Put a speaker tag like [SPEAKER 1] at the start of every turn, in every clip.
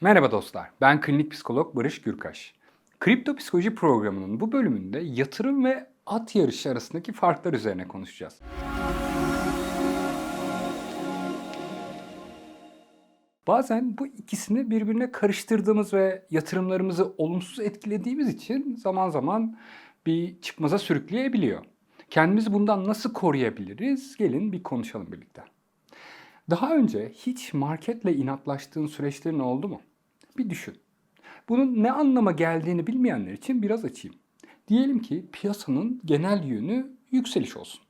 [SPEAKER 1] Merhaba dostlar, ben klinik psikolog Barış Gürkaş. Kripto Psikoloji programının bu bölümünde yatırım ve at yarışı arasındaki farklar üzerine konuşacağız. Bazen bu ikisini birbirine karıştırdığımız ve yatırımlarımızı olumsuz etkilediğimiz için zaman zaman bir çıkmaza sürükleyebiliyor. Kendimizi bundan nasıl koruyabiliriz? Gelin bir konuşalım birlikte. Daha önce hiç marketle inatlaştığın süreçlerin oldu mu? Bir düşün. Bunun ne anlama geldiğini bilmeyenler için biraz açayım. Diyelim ki piyasanın genel yönü yükseliş olsun.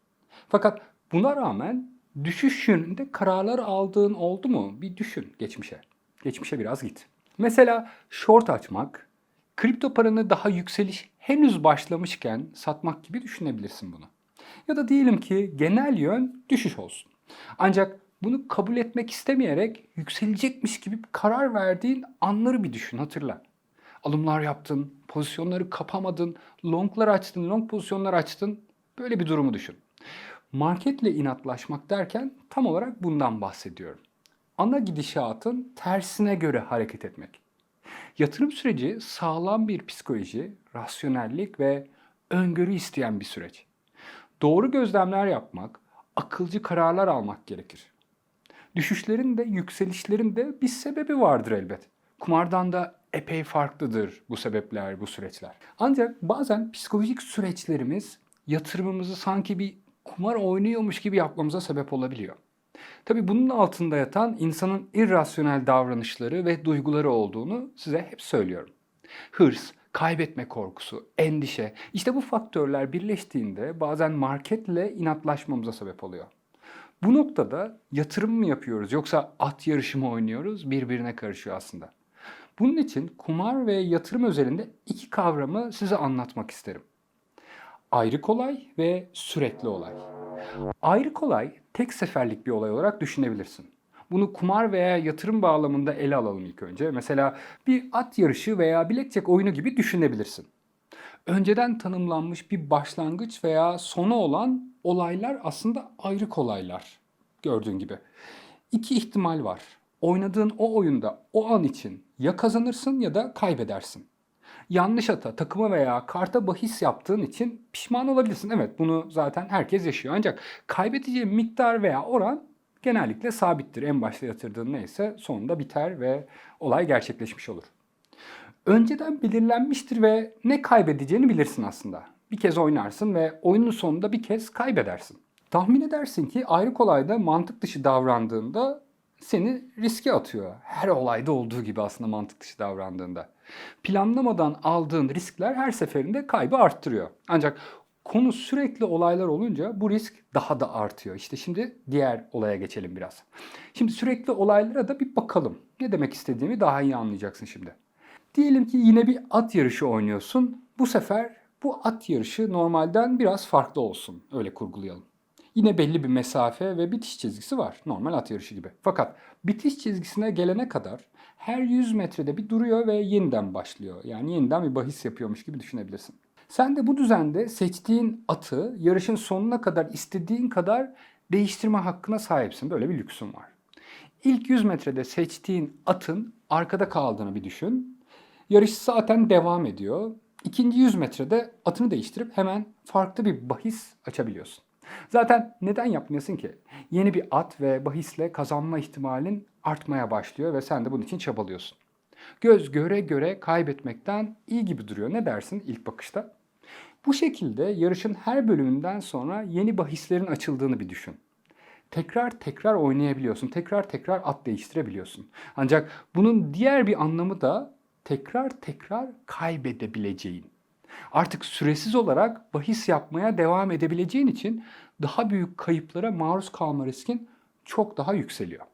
[SPEAKER 1] Fakat buna rağmen düşüş yönünde kararlar aldığın oldu mu? Bir düşün geçmişe. Geçmişe biraz git. Mesela short açmak, kripto paranı daha yükseliş henüz başlamışken satmak gibi düşünebilirsin bunu. Ya da diyelim ki genel yön düşüş olsun. Ancak bunu kabul etmek istemeyerek yükselecekmiş gibi karar verdiğin anları bir düşün, hatırla. Alımlar yaptın, pozisyonları kapamadın, longlar açtın, long pozisyonlar açtın. Böyle bir durumu düşün. Marketle inatlaşmak derken tam olarak bundan bahsediyorum. Ana gidişatın tersine göre hareket etmek. Yatırım süreci sağlam bir psikoloji, rasyonellik ve öngörü isteyen bir süreç. Doğru gözlemler yapmak, akılcı kararlar almak gerekir. Düşüşlerin de yükselişlerin de bir sebebi vardır elbet. Kumardan da epey farklıdır bu sebepler, bu süreçler. Ancak bazen psikolojik süreçlerimiz yatırımımızı sanki bir kumar oynuyormuş gibi yapmamıza sebep olabiliyor. Tabi bunun altında yatan insanın irrasyonel davranışları ve duyguları olduğunu size hep söylüyorum. Hırs, kaybetme korkusu, endişe, işte bu faktörler birleştiğinde bazen marketle inatlaşmamıza sebep oluyor. Bu noktada yatırım mı yapıyoruz yoksa at yarışı mı oynuyoruz birbirine karışıyor aslında. Bunun için kumar ve yatırım özelinde iki kavramı size anlatmak isterim. Ayrı kolay ve sürekli olay. Ayrı kolay tek seferlik bir olay olarak düşünebilirsin. Bunu kumar veya yatırım bağlamında ele alalım ilk önce. Mesela bir at yarışı veya blackjack oyunu gibi düşünebilirsin. Önceden tanımlanmış bir başlangıç veya sonu olan olaylar aslında ayrı kolaylar. Gördüğün gibi. İki ihtimal var. Oynadığın o oyunda o an için ya kazanırsın ya da kaybedersin. Yanlış ata, takıma veya karta bahis yaptığın için pişman olabilirsin. Evet bunu zaten herkes yaşıyor. Ancak kaybedeceğin miktar veya oran genellikle sabittir. En başta yatırdığın neyse sonunda biter ve olay gerçekleşmiş olur. Önceden belirlenmiştir ve ne kaybedeceğini bilirsin aslında. Bir kez oynarsın ve oyunun sonunda bir kez kaybedersin. Tahmin edersin ki ayrı kolayda mantık dışı davrandığında seni riske atıyor. Her olayda olduğu gibi aslında mantık dışı davrandığında. Planlamadan aldığın riskler her seferinde kaybı arttırıyor. Ancak konu sürekli olaylar olunca bu risk daha da artıyor. İşte şimdi diğer olaya geçelim biraz. Şimdi sürekli olaylara da bir bakalım. Ne demek istediğimi daha iyi anlayacaksın şimdi. Diyelim ki yine bir at yarışı oynuyorsun. Bu sefer bu at yarışı normalden biraz farklı olsun. Öyle kurgulayalım. Yine belli bir mesafe ve bitiş çizgisi var. Normal at yarışı gibi. Fakat bitiş çizgisine gelene kadar her 100 metrede bir duruyor ve yeniden başlıyor. Yani yeniden bir bahis yapıyormuş gibi düşünebilirsin. Sen de bu düzende seçtiğin atı yarışın sonuna kadar istediğin kadar değiştirme hakkına sahipsin. Böyle bir lüksün var. İlk 100 metrede seçtiğin atın arkada kaldığını bir düşün. Yarış zaten devam ediyor. İkinci 100 metrede atını değiştirip hemen farklı bir bahis açabiliyorsun. Zaten neden yapmıyorsun ki? Yeni bir at ve bahisle kazanma ihtimalin artmaya başlıyor ve sen de bunun için çabalıyorsun. Göz göre göre kaybetmekten iyi gibi duruyor. Ne dersin ilk bakışta? Bu şekilde yarışın her bölümünden sonra yeni bahislerin açıldığını bir düşün. Tekrar tekrar oynayabiliyorsun. Tekrar tekrar at değiştirebiliyorsun. Ancak bunun diğer bir anlamı da tekrar tekrar kaybedebileceğin. Artık süresiz olarak bahis yapmaya devam edebileceğin için daha büyük kayıplara maruz kalma riskin çok daha yükseliyor.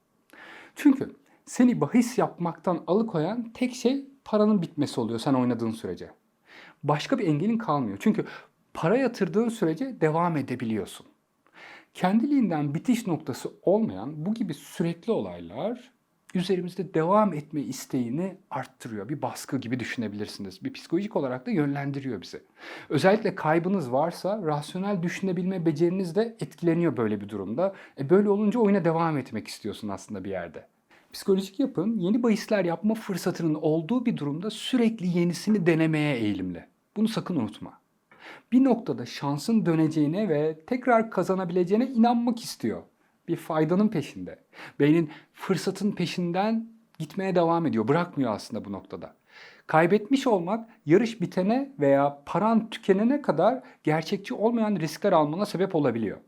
[SPEAKER 1] Çünkü seni bahis yapmaktan alıkoyan tek şey paranın bitmesi oluyor sen oynadığın sürece. Başka bir engelin kalmıyor. Çünkü para yatırdığın sürece devam edebiliyorsun. Kendiliğinden bitiş noktası olmayan bu gibi sürekli olaylar üzerimizde devam etme isteğini arttırıyor. Bir baskı gibi düşünebilirsiniz. Bir psikolojik olarak da yönlendiriyor bizi. Özellikle kaybınız varsa rasyonel düşünebilme beceriniz de etkileniyor böyle bir durumda. E böyle olunca oyuna devam etmek istiyorsun aslında bir yerde. Psikolojik yapın yeni bahisler yapma fırsatının olduğu bir durumda sürekli yenisini denemeye eğilimli. Bunu sakın unutma. Bir noktada şansın döneceğine ve tekrar kazanabileceğine inanmak istiyor. Bir faydanın peşinde. Beynin fırsatın peşinden gitmeye devam ediyor. Bırakmıyor aslında bu noktada. Kaybetmiş olmak yarış bitene veya paran tükenene kadar gerçekçi olmayan riskler almana sebep olabiliyor.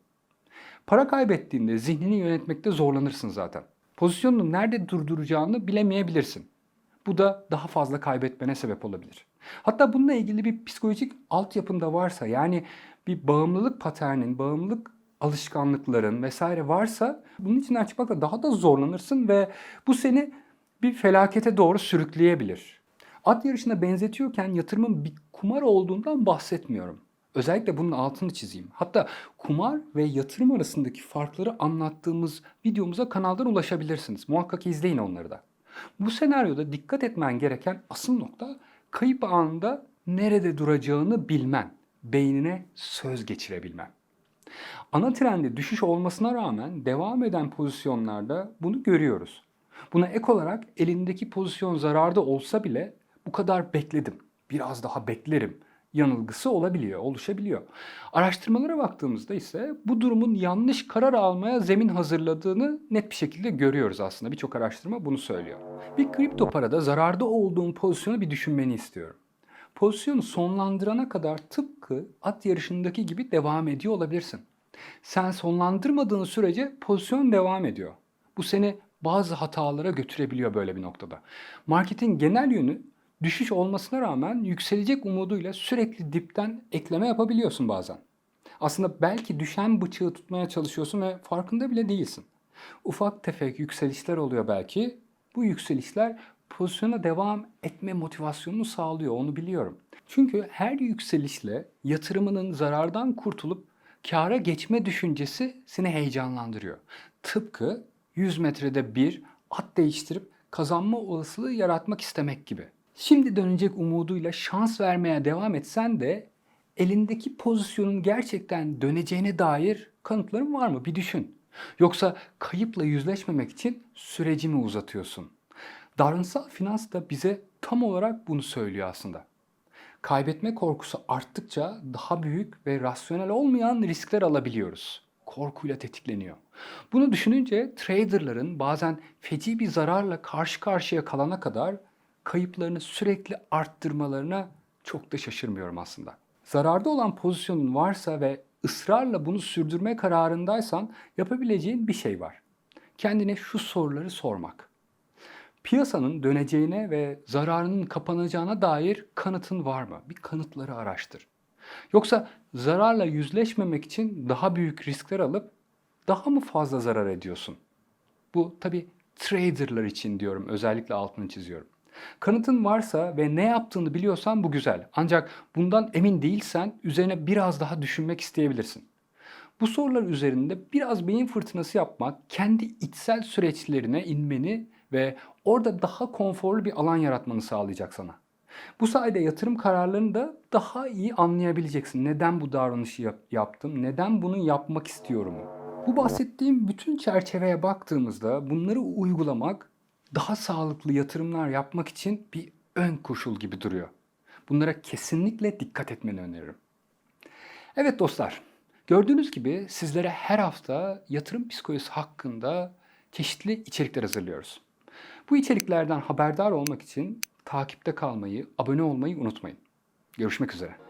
[SPEAKER 1] Para kaybettiğinde zihnini yönetmekte zorlanırsın zaten. Pozisyonunu nerede durduracağını bilemeyebilirsin. Bu da daha fazla kaybetmene sebep olabilir. Hatta bununla ilgili bir psikolojik altyapında varsa yani bir bağımlılık paternin, bağımlılık alışkanlıkların vesaire varsa bunun içinden çıkmakta daha da zorlanırsın ve bu seni bir felakete doğru sürükleyebilir. At yarışına benzetiyorken yatırımın bir kumar olduğundan bahsetmiyorum. Özellikle bunun altını çizeyim. Hatta kumar ve yatırım arasındaki farkları anlattığımız videomuza kanaldan ulaşabilirsiniz. Muhakkak izleyin onları da. Bu senaryoda dikkat etmen gereken asıl nokta kayıp anında nerede duracağını bilmen, beynine söz geçirebilmen. Ana trende düşüş olmasına rağmen devam eden pozisyonlarda bunu görüyoruz. Buna ek olarak elindeki pozisyon zararda olsa bile bu kadar bekledim, biraz daha beklerim yanılgısı olabiliyor, oluşabiliyor. Araştırmalara baktığımızda ise bu durumun yanlış karar almaya zemin hazırladığını net bir şekilde görüyoruz aslında. Birçok araştırma bunu söylüyor. Bir kripto parada zararda olduğun pozisyonu bir düşünmeni istiyorum. Pozisyonu sonlandırana kadar tıpkı at yarışındaki gibi devam ediyor olabilirsin. Sen sonlandırmadığın sürece pozisyon devam ediyor. Bu seni bazı hatalara götürebiliyor böyle bir noktada. Marketin genel yönü düşüş olmasına rağmen yükselecek umuduyla sürekli dipten ekleme yapabiliyorsun bazen. Aslında belki düşen bıçağı tutmaya çalışıyorsun ve farkında bile değilsin. Ufak tefek yükselişler oluyor belki. Bu yükselişler pozisyona devam etme motivasyonunu sağlıyor, onu biliyorum. Çünkü her yükselişle yatırımının zarardan kurtulup kâra geçme düşüncesi seni heyecanlandırıyor. Tıpkı 100 metrede bir at değiştirip kazanma olasılığı yaratmak istemek gibi. Şimdi dönecek umuduyla şans vermeye devam etsen de elindeki pozisyonun gerçekten döneceğine dair kanıtların var mı? Bir düşün. Yoksa kayıpla yüzleşmemek için süreci mi uzatıyorsun? Davranışsal finans da bize tam olarak bunu söylüyor aslında. Kaybetme korkusu arttıkça daha büyük ve rasyonel olmayan riskler alabiliyoruz. Korkuyla tetikleniyor. Bunu düşününce traderların bazen feci bir zararla karşı karşıya kalana kadar kayıplarını sürekli arttırmalarına çok da şaşırmıyorum aslında. Zararda olan pozisyonun varsa ve ısrarla bunu sürdürme kararındaysan yapabileceğin bir şey var. Kendine şu soruları sormak. Piyasanın döneceğine ve zararının kapanacağına dair kanıtın var mı? Bir kanıtları araştır. Yoksa zararla yüzleşmemek için daha büyük riskler alıp daha mı fazla zarar ediyorsun? Bu tabi traderlar için diyorum özellikle altını çiziyorum. Kanıtın varsa ve ne yaptığını biliyorsan bu güzel. Ancak bundan emin değilsen üzerine biraz daha düşünmek isteyebilirsin. Bu sorular üzerinde biraz beyin fırtınası yapmak, kendi içsel süreçlerine inmeni ve orada daha konforlu bir alan yaratmanı sağlayacak sana. Bu sayede yatırım kararlarını da daha iyi anlayabileceksin. Neden bu davranışı yap- yaptım? Neden bunu yapmak istiyorum? Bu bahsettiğim bütün çerçeveye baktığımızda bunları uygulamak daha sağlıklı yatırımlar yapmak için bir ön koşul gibi duruyor. Bunlara kesinlikle dikkat etmeni öneririm. Evet dostlar, gördüğünüz gibi sizlere her hafta yatırım psikolojisi hakkında çeşitli içerikler hazırlıyoruz. Bu içeriklerden haberdar olmak için takipte kalmayı, abone olmayı unutmayın. Görüşmek üzere.